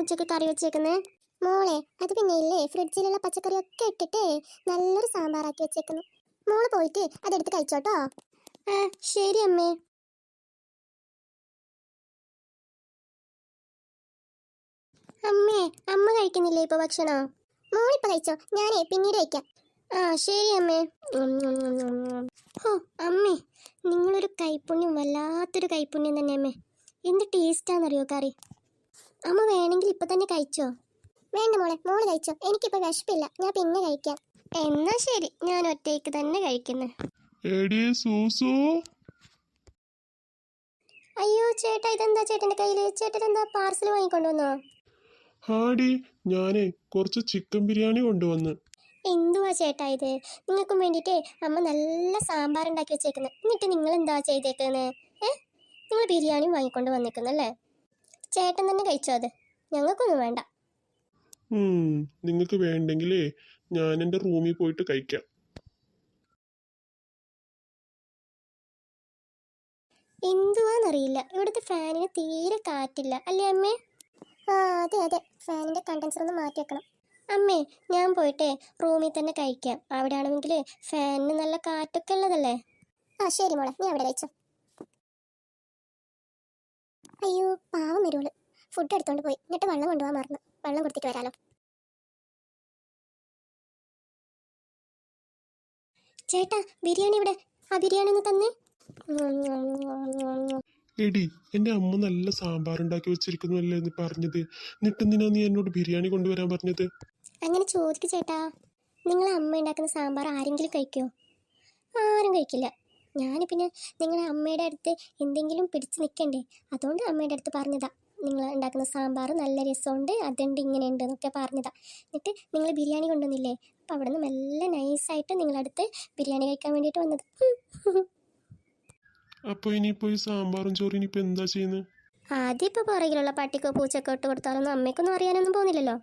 ഉച്ചയ്ക്ക് കറി വെച്ചേക്കുന്നേ. മോളെ അത് പിന്നെ ഇല്ലേ? ഫ്രിഡ്ജിലുള്ള പച്ചക്കറിയൊക്കെ ഇട്ടിട്ട് നല്ലൊരു സാമ്പാറാക്കി വെച്ചേക്കുന്നു. മോൾ പോയിട്ട് അതെടുത്ത് കഴിച്ചോട്ടോ. ആ ശരി അമ്മേ. അമ്മേ അമ്മ കഴിക്കുന്നില്ലേ ഇപ്പൊ ഭക്ഷണം? മോളിപ്പോ കഴിച്ചോ? ഞാനേ പിന്നീട് കഴിക്കാം. ആ ശരി അമ്മേ. ഹോ അമ്മേ നിങ്ങളൊരു കൈപ്പുണ്യം വല്ലാത്തൊരു കൈപ്പുണ്യം തന്നെ അമ്മേ എന്ത് ടേസ്റ്റാന്നറിയോ കറി? അമ്മ വേണമെങ്കിൽ ഇപ്പൊ തന്നെ കഴിച്ചോ? വേണ്ട മോളെ മോൾ കഴിച്ചോ. എനിക്കിപ്പോ വിശപ്പില്ല. ഞാൻ പിന്നെ കഴിക്കാം. എന്നാ ശരി. ഞാൻ ഒറ്റയ്ക്ക് തന്നെ കഴിക്കുന്നു. അയ്യോ ചേട്ടാ ഇതെന്താ ചേട്ടന്റെ കയ്യിൽ? ചേട്ടൻ എന്താ പാർസൽ വാങ്ങിക്കൊണ്ടുവന്നോ? ഹാടി ഞാനേ കുറച്ച് ചിക്കൻ ബിരിയാണി കൊണ്ടുവന്ന്. എന്തുവാ ചേട്ടാ ഇത്? നിങ്ങൾക്കും വേണ്ടിട്ടേ അമ്മ നല്ല സാമ്പാർ ഉണ്ടാക്കി വെച്ചേക്കുന്നത് എന്നിട്ട് നിങ്ങൾ എന്താ ചെയ്തേക്കുന്നത് ഏ? നിങ്ങൾ ബിരിയാണി വാങ്ങിക്കൊണ്ട് വന്നേക്കുന്നല്ലേ ചേട്ടൻ തന്നെ കഴിച്ചോ അത്? ഞങ്ങൾക്കൊന്നും വേണ്ട. നിങ്ങൾക്ക് വേണ്ടെങ്കിലേ ഞാൻ എന്റെ റൂമിൽ പോയിട്ട് കഴിക്കാം. എന്തുവാന്നറിയില്ല. ഇവിടുത്തെ ഫാനിന് തീരെ കാറ്റില്ല. അല്ലേ അമ്മേ? ആ അതെ അതെ. ഫാനിന്റെ കണ്ടൻസർ ഒന്ന് മാറ്റി വെക്കണം. അമ്മേ ഞാൻ പോയിട്ട് റൂമിൽ തന്നെ കഴിക്കാം. അവിടെ ആണെങ്കിൽ ഫാനിന് നല്ല കാറ്റൊക്കെ ഉള്ളതല്ലേ? ആ ശരി മോളെ. നീ അവിടെ കഴിച്ചോ. അയ്യോ പാവം വരുവൾ. ഫുഡ് എടുത്തോണ്ട് പോയി. എന്നിട്ട് വെള്ളം കൊണ്ടുപോകാൻ മറന്നു. വെള്ളം കൊടുത്തിട്ട് വരാലോ. ചേട്ടാ ബിരിയാണി ഇവിടെ ആ ബിരിയാണി ഒന്ന് തന്നെ. എടി എന്റെ അമ്മ നല്ല സാമ്പാർ ഉണ്ടാക്കി വെച്ചിരിക്കുന്നു അല്ലേ എന്ന് പറഞ്ഞത്. എന്നിട്ട് എന്തിനാ നീ എന്നോട് ബിരിയാണി കൊണ്ടുവരാൻ പറഞ്ഞത്? അങ്ങനെ ചോദിക്കു ചേട്ടാ. നിങ്ങളെ അമ്മ ഉണ്ടാക്കുന്ന സാമ്പാർ ആരെങ്കിലും കഴിക്കോ? ആരും കഴിക്കില്ല. ഞാൻ പിന്നെ നിങ്ങളെ അമ്മയുടെ അടുത്ത് എന്തെങ്കിലും പിടിച്ച് നിൽക്കണ്ടേ അതുകൊണ്ട് അമ്മയുടെ അടുത്ത് പറഞ്ഞതാ. നിങ്ങൾ ഉണ്ടാക്കുന്ന സാമ്പാർ നല്ല രസമുണ്ട് അതുണ്ട് ഇങ്ങനെ ഉണ്ട് എന്നൊക്കെ പറഞ്ഞതാ. എന്നിട്ട് നിങ്ങൾ ബിരിയാണി കൊണ്ടുവന്നില്ലേ? അപ്പോൾ അവിടെ നിന്ന് നല്ല നൈസായിട്ട് നിങ്ങളടുത്ത് ബിരിയാണി കഴിക്കാൻ വേണ്ടിയിട്ട് വന്നത്. അപ്പോൾ ഇനി പോയി ഈ സാമ്പാറും ചോറും ഇപ്പോ എന്താ ചെയ്യുന്നത് ആദ്യം ഇപ്പോൾ പുറകിലുള്ള പട്ടിക്കോ പൂച്ചക്കോ ഇട്ട് കൊടുത്താലൊന്നും അമ്മയ്ക്കൊന്നും അറിയാനൊന്നും പോകുന്നില്ലല്ലോ.